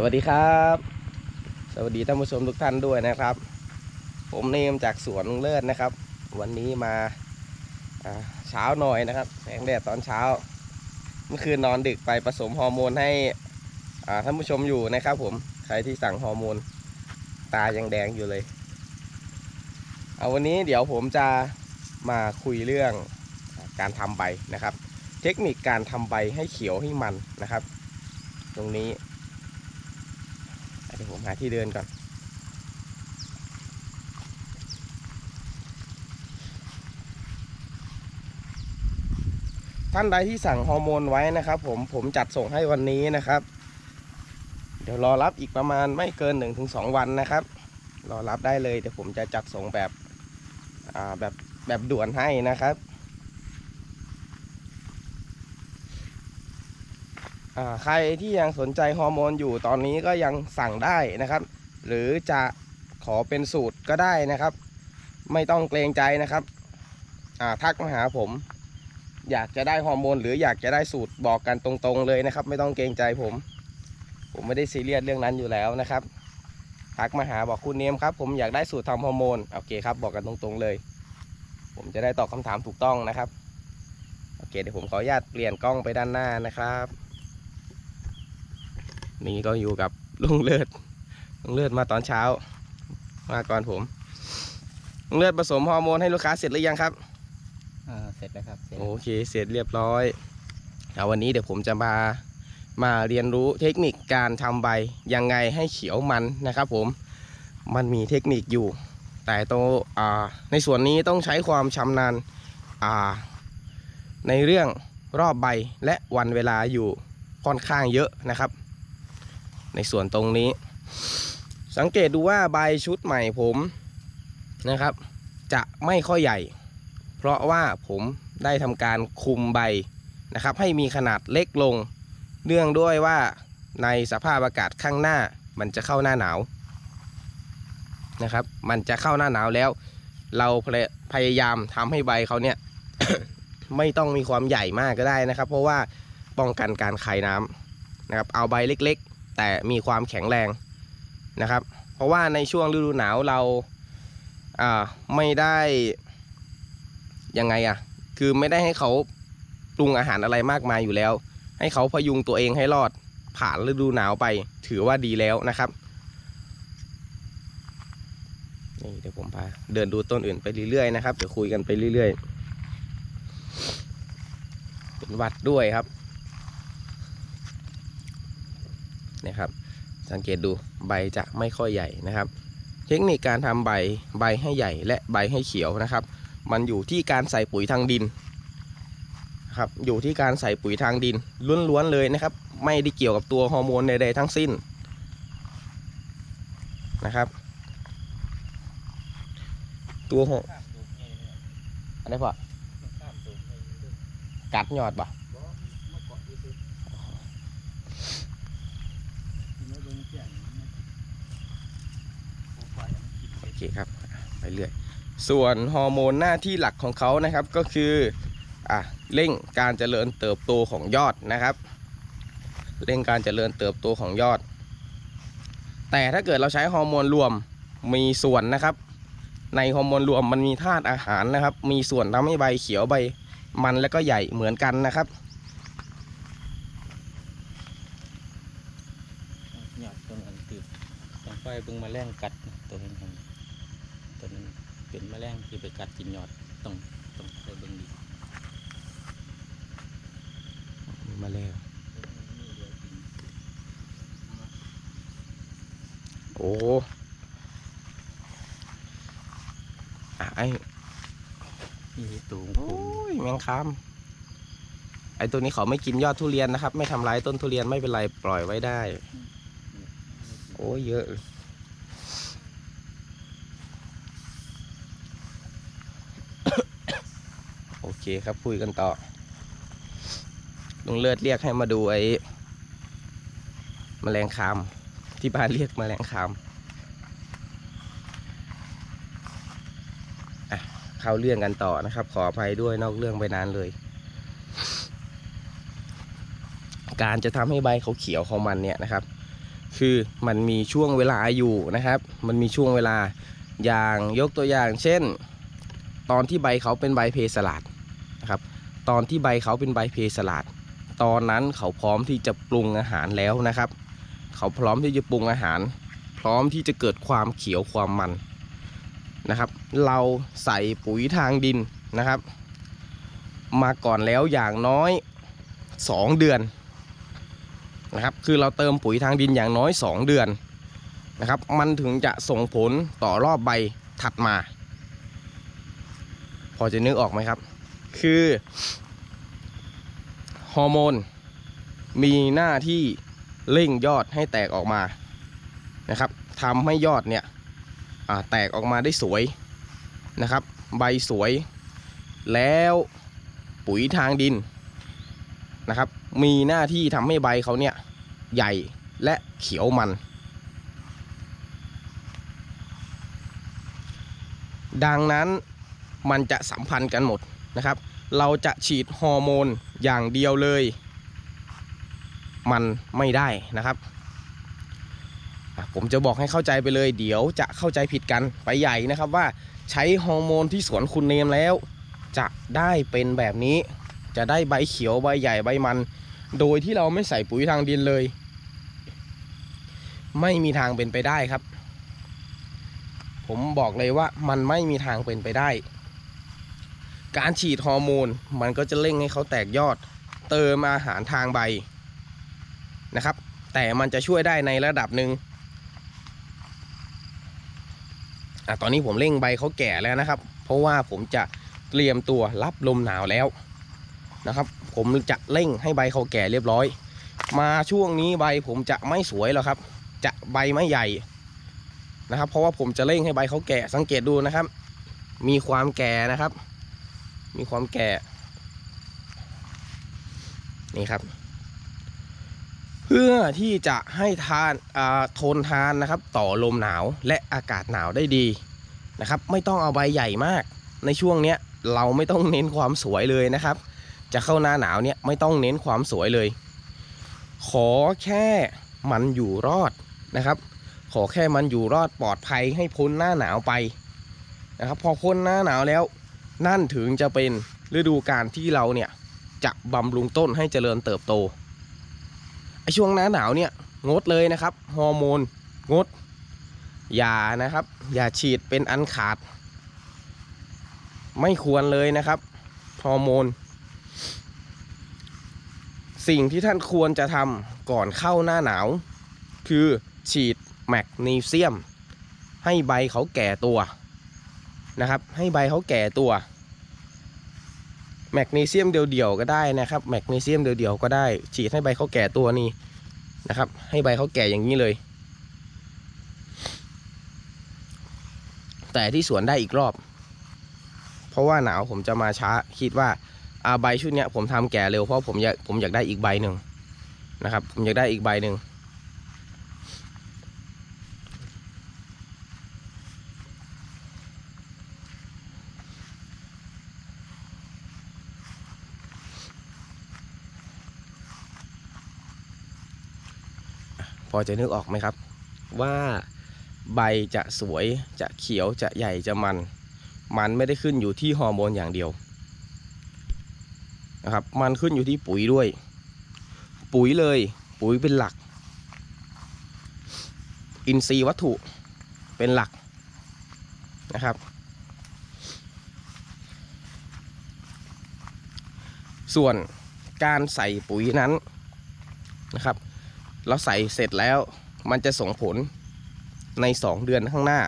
สวัสดีครับ สวัสดีท่านผู้ชมทุกท่านด้วยนะครับ ผมเนมจากสวนเลิศนะครับ วันนี้มาเช้าหน่อยนะครับแสงแดดตอนเช้า เมื่อคืนนอนดึกไปผสมฮอร์โมนให้ท่านผู้ชมอยู่นะครับ ผมใครที่สั่งฮอร์โมนตายังแดงอยู่เลยเอาวันนี้เดี๋ยวผมจะมาคุยเรื่องการทำใบนะครับ เทคนิคการทำใบให้เขียวให้มันนะครับ ตรงนี้ เดี๋ยวผมหาที่เดินก่อน ท่านใดที่สั่งฮอร์โมนไว้นะครับ ผมผมจัดส่งให้วันนี้นะครับ เดี๋ยวรอรับอีกประมาณไม่เกิน 1-2 วันนะครับ รอรับได้เลยเดี๋ยวผมจะจัดส่งแบบแบบแบบด่วนให้นะครับ อ่า ใครที่ยังสนใจฮอร์โมนอยู่ตอนนี้ก็ยังสั่งได้นะครับ หรือจะขอเป็นสูตรก็ได้นะครับ ไม่ต้องเกรงใจนะครับทักมาหาผม อยากจะได้ฮอร์โมนหรืออยากจะได้สูตรบอกกันตรงๆเลยนะครับ ไม่ต้องเกรงใจผม ผมไม่ได้ซีเรียสเรื่องนั้นอยู่แล้วนะครับทักมาหาบอกคุณเนมครับ ผมอยากได้สูตรทำฮอร์โมนโอเคครับบอกกันตรงๆเลย ผมจะได้ตอบคำถามถูกต้องนะครับโอเคเดี๋ยวผมขออนุญาตเปลี่ยนกล้องไปด้านหน้านะครับ นี่ก็อยู่กับลุงเลิศลุงเลิศมาตอนเช้า มาก่อนผมลุงเลิศผสมฮอร์โมนให้ลูกค้าเสร็จหรือยังครับอ่าเสร็จแล้วครับเสร็จโอเคเสร็จเรียบร้อยเอาวันนี้เดี๋ยวผมจะมามาเรียนรู้เทคนิคการทำใบยังไงให้เขียวมันนะครับ ผมมันมีเทคนิคอยู่ แต่ตัวอ่าในส่วนนี้ต้องใช้ความชำนาญอ่าในเรื่องรอบใบและวันเวลาอยู่ค่อนข้างเยอะนะครับ ในส่วนตรงนี้ สังเกตดูว่าใบชุดใหม่ผมนะครับ จะไม่ค่อยใหญ่ เพราะว่าผมได้ทำการคุมใบนะครับ ให้มีขนาดเล็กลง เนื่องด้วยว่าในสภาพอากาศข้างหน้ามันจะเข้าหน้าหนาวนะครับ มันจะเข้าหน้าหนาวแล้ว เราพยายามทำให้ใบเขาเนี่ย ไม่ต้องมีความใหญ่มากก็ได้นะครับ เพราะว่าป้องกันการคายน้ำนะครับ เอาใบเล็ก แต่มีความแข็งแรงนะครับ เพราะว่าในช่วงฤดูหนาวเราไม่ได้ยังไงอะคือไม่ได้ให้เขาปรุงอาหารอะไรมากมายอยู่แล้ว ให้เขาพยุงตัวเองให้รอดผ่านฤดูหนาวไปถือว่าดีแล้วนะครับนี่เดี๋ยวผมพาเดินดูต้นอื่นไปเรื่อยๆนะครับเดี๋ยวคุยกันไปเรื่อยๆเป็นวัดด้วยครับ นี่ครับ สังเกตดูใบจะไม่ค่อยใหญ่นะครับ เทคนิคการทำใบใบให้ใหญ่และใบให้เขียวนะครับ มันอยู่ที่การใส่ปุ๋ยทางดินครับอยู่ที่การใส่ปุ๋ยทางดินล้วนๆเลยนะครับ ไม่ได้เกี่ยวกับตัวฮอร์โมนใดๆทั้งสิ้นนะครับ ตัวฮออันนี้พอกัดยอดปะโอ เคครับไปเรื่อยส่วนฮอร์โมนหน้าที่หลักของเขานะครับก็คืออะเร่งการเจริญเติบโตของยอดนะครับ เร่งการเจริญเติบโตของยอด แต่ถ้าเกิดเราใช้ฮอร์โมนรวมมีส่วนนะครับ ในฮอร์โมนรวมมันมีธาตุอาหารนะครับ มีส่วนทำให้ใบเขียวใบมันและก็ใหญ่เหมือนกันนะครับหยอดต้นอันตืบต้องไฟเบิ่งแมลงกัดตัวเห็นเห็นตัวนี้ เป็นแมลงที่ไปกัดกินหยอดต้องต้องไฟเบิ่งดีมาแล้วโอ้อะไอนี่ตูงโอ้ยแมงคามไอตัวนี้เขาไม่กินยอดทุเรียนนะครับ ไม่ทำร้ายต้นทุเรียนไม่เป็นไรปล่อยไว้ได้ โอ้ยเยอะเลยโอเคครับคุยกันต่อลุงเลิศเรียกให้มาดูไอ้แมลงคาม ที่บ้านเรียกแมลงคามอะเข้าเรื่องกันต่อนะครับ ขออภัยด้วยนอกเรื่องไปนานเลย การจะทำให้ใบเขาเขียวของมันเนี่ยนะครับ คือมันมีช่วงเวลาอยู่นะครับ มันมีช่วงเวลาอย่างยกตัวอย่าง เช่น ตอนที่ใบเขาเป็นใบเพสลัด ตอนที่ใบเขาเป็นใบเพสลัดตอนนั้นเขาพร้อมที่จะปรุงอาหารแล้วนะครับ เขาพร้อมที่จะปรุงอาหาร พร้อมที่จะเกิดความเขียวความมันนะครับ เราใส่ปุ๋ยทางดินนะครับ มาก่อนแล้วอย่างน้อย 2 เดือนนะครับ คือเราเติมปุ๋ยทางดินอย่างน้อย 2 เดือนนะครับ มันถึงจะส่งผลต่อรอบใบถัดมา พอจะนึกออกไหมครับ คือฮอร์โมนมีหน้าที่เร่งยอดให้แตกออกมานะครับทำให้ยอดเนี่ยแตกออกมาได้สวยนะครับ ใบสวย แล้วปุ๋ยทางดินนะครับ มีหน้าที่ทำให้ใบเขาเนี่ยใหญ่และเขียวมัน ดังนั้นมันจะสัมพันธ์กันหมด นะครับ เราจะฉีดฮอร์โมนอย่างเดียวเลย มันไม่ได้นะครับ ผมจะบอกให้เข้าใจไปเลย เดี๋ยวจะเข้าใจผิดกันไปใหญ่นะครับว่าใช้ฮอร์โมนที่สวนคุณเนมแล้ว จะได้เป็นแบบนี้ จะได้ใบเขียวใบใหญ่ใบมัน โดยที่เราไม่ใส่ปุ๋ยทางดินเลย ไม่มีทางเป็นไปได้ครับ ผมบอกเลยว่ามันไม่มีทางเป็นไปได้ การฉีดฮอร์โมนมันก็จะเร่งให้เขาแตกยอด เติมอาหารทางใบนะครับ แต่มันจะช่วยได้ในระดับหนึ่งอะตอนนี้ผมเร่งใบเขาแก่แล้วนะครับ เพราะว่าผมจะเตรียมตัวรับลมหนาวแล้วนะครับ ผมจะเร่งให้ใบเขาแก่เรียบร้อย มาช่วงนี้ใบผมจะไม่สวยแล้วครับ จะใบไม่ใหญ่นะครับ เพราะว่าผมจะเร่งให้ใบเขาแก่สังเกตดูนะครับ มีความแก่นะครับ มีความแก่ นี่ครับ เพื่อที่จะให้ทานทนทานนะครับ ต่อลมหนาวและอากาศหนาวได้ดีนะครับ ไม่ต้องเอาใบใหญ่มาก ในช่วงเนี้ยเราไม่ต้องเน้นความสวยเลยนะครับ จะเข้าหน้าหนาวเนี่ยไม่ต้องเน้นความสวยเลย ขอแค่มันอยู่รอดนะครับ ขอแค่มันอยู่รอดปลอดภัยให้พ้นหน้าหนาวไปนะครับ พอพ้นหน้าหนาวแล้ว นั่นถึงจะเป็นฤดูการที่เราเนี่ยจะบำรุงต้นให้เจริญเติบโตไอช่วงหน้าหนาวเนี่ยงดเลยนะครับฮอร์โมนงดอย่านะครับ อย่าฉีดเป็นอันขาด ไม่ควรเลยนะครับฮอร์โมนสิ่งที่ท่านควรจะทำก่อนเข้าหน้าหนาว คือฉีดแมกนีเซียม ให้ใบเขาแก่ตัว นะครับ ให้ใบเขาแก่ตัวแมกนีเซียมเดี่ยวๆก็ได้นะครับแมกนีเซียมเดี่ยวๆก็ได้ ฉีดให้ใบเขาแก่ตัวนี่นะครับ ให้ใบเขาแก่อย่างนี้เลย แต่ที่สวนได้อีกรอบ เพราะว่าหนาวผมจะมาช้าคิดว่าอาใบชุดเนี้ยผมทำแก่เร็วเพราะผมอยากผมอยากได้อีกใบหนึ่งนะครับ ผมอยากได้อีกใบหนึ่ง อจะนึกออกไหมครับ ว่าใบจะสวยจะเขียวจะใหญ่จะมัน มันไม่ได้ขึ้นอยู่ที่ฮอร์โมนอย่างเดียวนะครับมันขึ้นอยู่ที่ปุ๋ยด้วย ปุ๋ยเลยปุ๋ยเป็นหลัก อินทรีย์วัตถุเป็นหลักนะครับ ส่วนการใส่ปุ๋ยนั้นนะครับ เราใส่เสร็จแล้ว มันจะส่งผลใน 2 เดือนข้างหน้า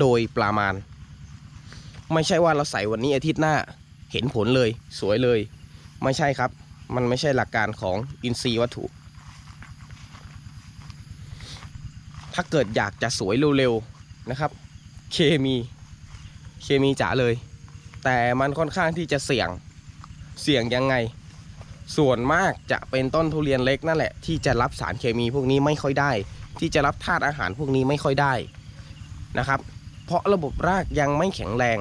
โดยประมาณ ไม่ใช่ว่าเราใส่วันนี้อาทิตย์หน้าเห็นผลเลยสวยเลย ไม่ใช่ครับ มันไม่ใช่หลักการของอินทรีย์วัตถุ ถ้าเกิดอยากจะสวยเร็วๆนะครับ เคมีเคมีจ๋าเลย แต่มันค่อนข้างที่จะเสี่ยงเสี่ยงยังไง ส่วนมากจะเป็นต้นทุเรียนเล็กนั่นแหละ ที่จะรับสารเคมีพวกนี้ไม่ค่อยได้ ที่จะรับธาตุอาหารพวกนี้ไม่ค่อยได้นะครับ เพราะระบบรากยังไม่แข็งแรง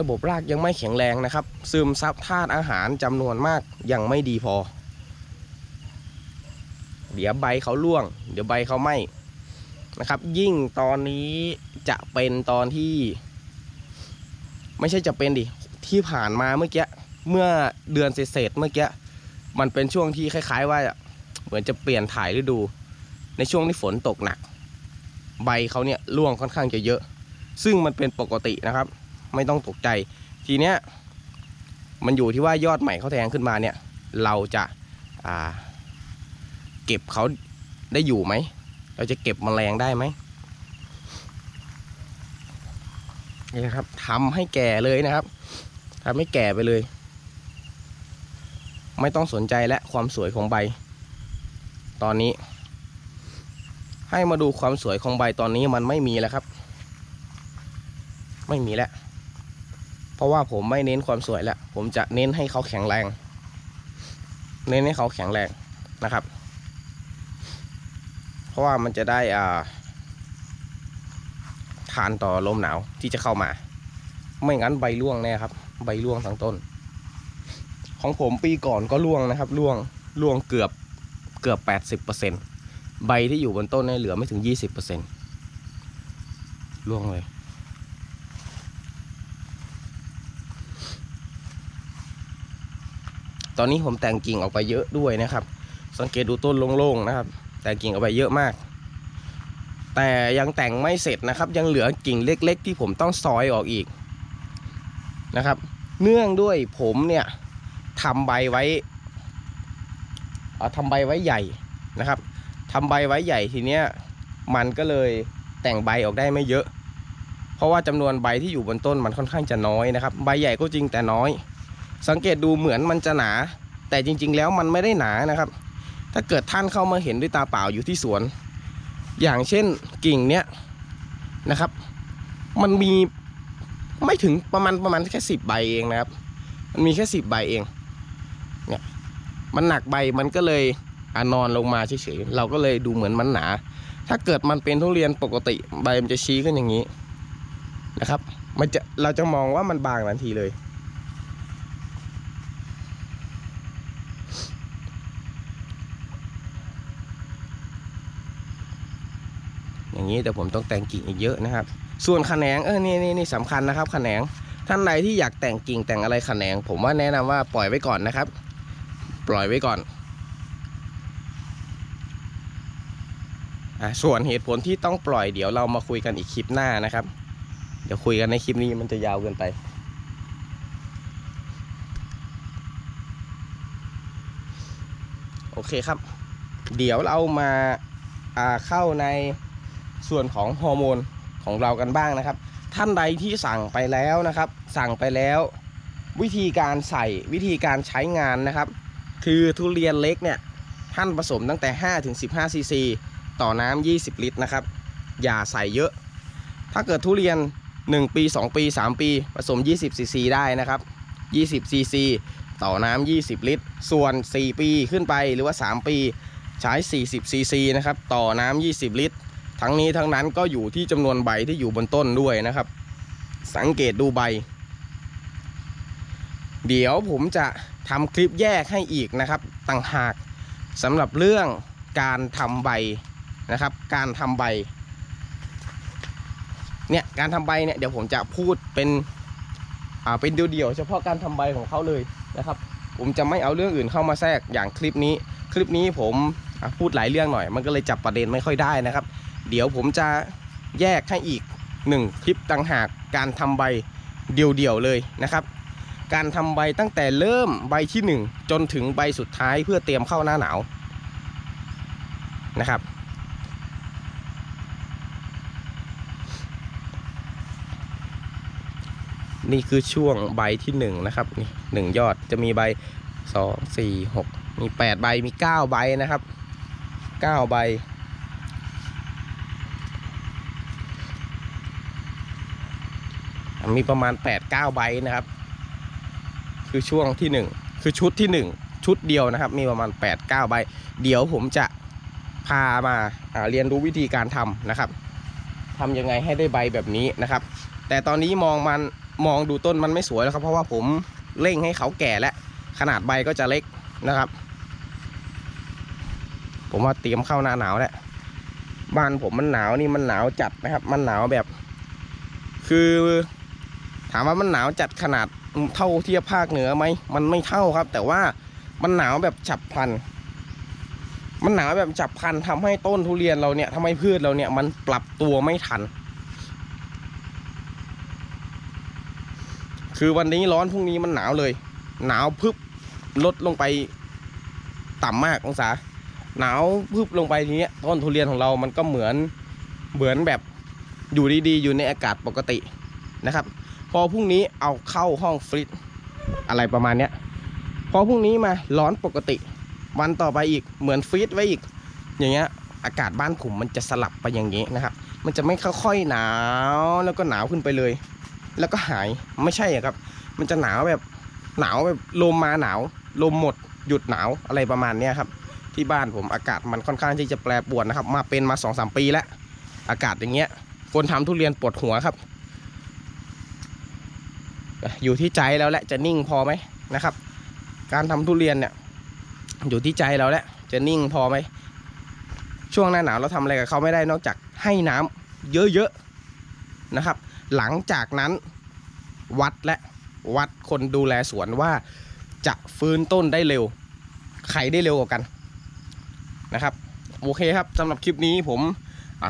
ระบบรากยังไม่แข็งแรงนะครับ ซึมซับธาตุอาหารจำนวนมากยังไม่ดีพอ เดี๋ยวใบเขาร่วง เดี๋ยวใบเขาไหม้นะครับ ยิ่งตอนนี้จะเป็นตอนที่ ไม่ใช่จะเป็นดิที่ผ่านมาเมื่อกี้ เมื่อเดือนเศษเมื่อกี้มันเป็นช่วงที่คล้าย ๆ ว่าเหมือนจะเปลี่ยนถ่ายฤดู ในช่วงที่ฝนตกหนัก ใบเขาเนี่ยร่วงค่อนข้างจะเยอะ ซึ่งมันเป็นปกตินะครับ ไม่ต้องตกใจทีเนี้ยมันอยู่ที่ว่ายอดใหม่เขาแทงขึ้นมาเนี่ย เราจะาเก็บเขาได้อยู่ไหม เราจะเก็บมแมลงได้ไหมนี่นะครับทำให้แก่เลยนะครับทำให้แก่ไปเลย ไม่ต้องสนใจและความสวยของใบ ตอนนี้ ให้มาดูความสวยของใบตอนนี้มันไม่มีแล้วครับ ไม่มีแล้วเพราะว่าผมไม่เน้นความสวยแล้วผมจะเน้นให้เขาแข็งแรง เน้นให้เขาแข็งแรงนะครับ เพราะว่ามันจะได้อ่าทานต่อลมหนาวที่จะเข้ามา ไม่งั้นใบร่วงแน่ครับ ใบร่วงทั้งต้น ของผมปีก่อนก็ร่วงนะครับร่วงร่วงเกือบเกือบแปดสิบเปอร์เซ็นใบที่อยู่บนต้นเนี่ยเหลือไม่ถึงยี่สิบเปอร์เซ็นร่วงเลยตอนนี้ผมแต่งกิ่งออกไปเยอะด้วยนะครับ สังเกตดูต้นโล่งๆนะครับ แต่งกิ่งออกไปเยอะมาก แต่ยังแต่งไม่เสร็จนะครับ ยังเหลือกิ่งเล็ก ๆ ที่ผมต้องซอยออกอีกนะครับ เนื่องด้วยผมเนี่ย ทำใบไว้เอ่อทำใบไว้ใหญ่นะครับทำใบไว้ใหญ่ทีเนี้ยมันก็เลยแต่งใบออกได้ไม่เยอะ เพราะว่าจำนวนใบที่อยู่บนต้นมันค่อนข้างจะน้อยนะครับ ใบใหญ่ก็จริงแต่น้อย สังเกตดูเหมือนมันจะหนา แต่จริง ๆ แล้วมันไม่ได้หนานะครับ ถ้าเกิดท่านเข้ามาเห็นด้วยตาเปล่าอยู่ที่สวน อย่างเช่นกิ่งเนี้ยนะครับ มันมีไม่ถึงประมาณประมาณแค่สิบใบเองนะครับ มันมีแค่สิบใบเอง เนี่ยมันหนักใบมันก็เลยอนอนลงมาเฉยๆเราก็เลยดูเหมือนมันหนา ถ้าเกิดมันเป็นทุเรียนปกติใบมันจะชี้ขึ้นอย่างนี้นะครับ มันจะเราจะมองว่ามันบางทันทีเลย อย่างนี้แต่ผมต้องแต่งกิ่งอีกเยอะนะครับ ส่วนแขนงเออนี่นี่นี่สำคัญนะครับแขนงท่านใดที่อยากแต่งกิ่งแต่งอะไรแขนง ผมว่าแนะนำว่าปล่อยไว้ก่อนนะครับ ปล่อยไว้ก่อนอส่วนเหตุผลที่ต้องปล่อยเดี๋ยวเรามาคุยกันอีกคลิปหน้านะครับ เดี๋ยวคุยกันในคลิปนี้มันจะยาวเกินไป โอเคครับ เดี๋ยวเรามาาเข้าในส่วนของฮอร์โมนของเรากันบ้างนะครับ ท่านใดที่สั่งไปแล้วนะครับ สั่งไปแล้ว วิธีการใส่วิธีการใช้งานนะครับ คือทุเรียนเล็กเนี่ยท่านผสมตั้งแต่ 5 ถึง 15 ซีซี ต่อน้ำ 20 ลิตรนะครับ อย่าใส่เยอะ ถ้าเกิดทุเรียน 1 ปี 2 ปี 3 ปี ผสม 20 ซีซี ได้นะครับ 20 ซีซี ต่อน้ำ 20 ลิตร ส่วน 4 ปีขึ้นไปหรือว่า 3 ปีใช้ 40 ซีซีนะครับ ต่อน้ำ 20 ลิตร ทั้งนี้ทั้งนั้นก็อยู่ที่จำนวนใบที่อยู่บนต้นด้วยนะครับ สังเกตดูใบ เดี๋ยวผมจะ ทำคลิปแยกให้อีกนะครับ ต่างหากสำหรับเรื่องการทำใบนะครับ การทำใบเนี่ยการทำใบเนี่ยเดี๋ยวผมจะพูดเป็นอ่าเป็นเดี่ยวๆเฉพาะการทำใบของเขาเลยนะครับ ผมจะไม่เอาเรื่องอื่นเข้ามาแทรกอย่างคลิปนี้ คลิปนี้ผมพูดหลายเรื่องหน่อย มันก็เลยจับประเด็นไม่ค่อยได้นะครับ เดี๋ยวผมจะแยกให้อีกหนึ่งคลิปต่างหากการทำใบเดี่ยวๆเลยนะครับ การทำใบตั้งแต่เริ่มใบที่ 1 จนถึงใบสุดท้ายเพื่อเตรียมเข้าหน้าหนาวนะครับ นี่คือช่วงใบที่หนึ่งนะครับนี่หนึ่งยอดจะมีใบสองสี่หกมีแปดใบมีเก้าใบนะครับเก้าใบมีประมาณ 8 9 ใบนะครับ คือช่วงที่ 1 คือชุดที่ 1 ชุดเดียวนะครับ มีประมาณ 8 9 ใบ เดี๋ยวผมจะพามาาเรียนรู้วิธีการทำนะครับทำยังไงให้ได้ใบแบบนี้นะครับ แต่ตอนนี้มองมันมองดูต้นมันไม่สวยแล้วครับ เพราะว่าผมเร่งให้เขาแก่แล้วขนาดใบก็จะเล็กนะครับ ผมว่าเตรียมเข้าหน้าหนาวแล้วบ้านผมมันหนาวนี่มันหนาวจัดนะครับ มันหนาวแบบ คือ ถามว่ามันหนาวจัดขนาด เท่าเทียบภาคเหนือไหมมันไม่เท่าครับ แต่ว่ามันหนาวแบบฉับพลัน มันหนาวแบบฉับพลันทำให้ต้นทุเรียนเราเนี่ยทำให้พืชเราเนี่ยมันปรับตัวไม่ทัน คือวันนี้ร้อนพรุ่งนี้มันหนาวเลย หนาวพึบลดลงไปต่ำมากองศาหนาวพึบลงไปทีเนี้ยต้นทุเรียนของเรามันก็เหมือนเหมือนแบบอยู่ดีๆ อยู่ในอากาศปกตินะครับ พอพรุ่งนี้เอาเข้าห้องฟรีซอะไรประมาณเนี้ยพอพรุ่งนี้มาร้อนปกติ วันต่อไปอีกเหมือนฟรีซไว้อีก อย่างเงี้ยอากาศบ้านผมมันจะสลับไปอย่างนี้นะครับ มันจะไม่ค่อยๆหนาวแล้วก็หนาวขึ้นไปเลย แล้วก็หายไม่ใช่อะครับ มันจะหนาวแบบหนาวแบบลมมาหนาวลมหมด หยุดหนาวอะไรประมาณเนี้ยครับที่บ้านผมอากาศมันค่อนข้างที่จะแปรปรวนนะครับ มาเป็นมาสองสามปีแล้ว อากาศอย่างเงี้ยคนทำทุเรียนปวดหัวครับ อยู่ที่ใจแล้วแหละจะนิ่งพอไหมนะครับ การทำทุเรียนเนี่ยอยู่ที่ใจเราแหละจะนิ่งพอไหมช่วงหน้าหนาวเราทำอะไรกับเขาไม่ได้นอกจากให้น้ำเยอะๆนะครับ หลังจากนั้นวัดและวัดคนดูแลสวนว่าจะฟื้นต้นได้เร็ว ใครได้เร็วกว่ากันนะครับโอเคครับสำหรับคลิปนี้ผม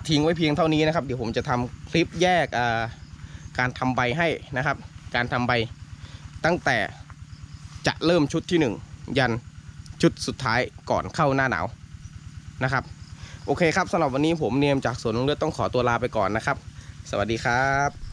ทิ้งไว้เพียงเท่านี้นะครับ เดี๋ยวผมจะทำคลิปแยกการทำใบให้นะครับ การทำใบ ตั้งแต่จะเริ่มชุดที่หนึ่งยันชุดสุดท้ายก่อนเข้าหน้าหนาวนะครับ โอเคครับสำหรับวันนี้ผมเนียมจากสวนลุงเลือดต้องขอตัวลาไปก่อนนะครับ สวัสดีครับ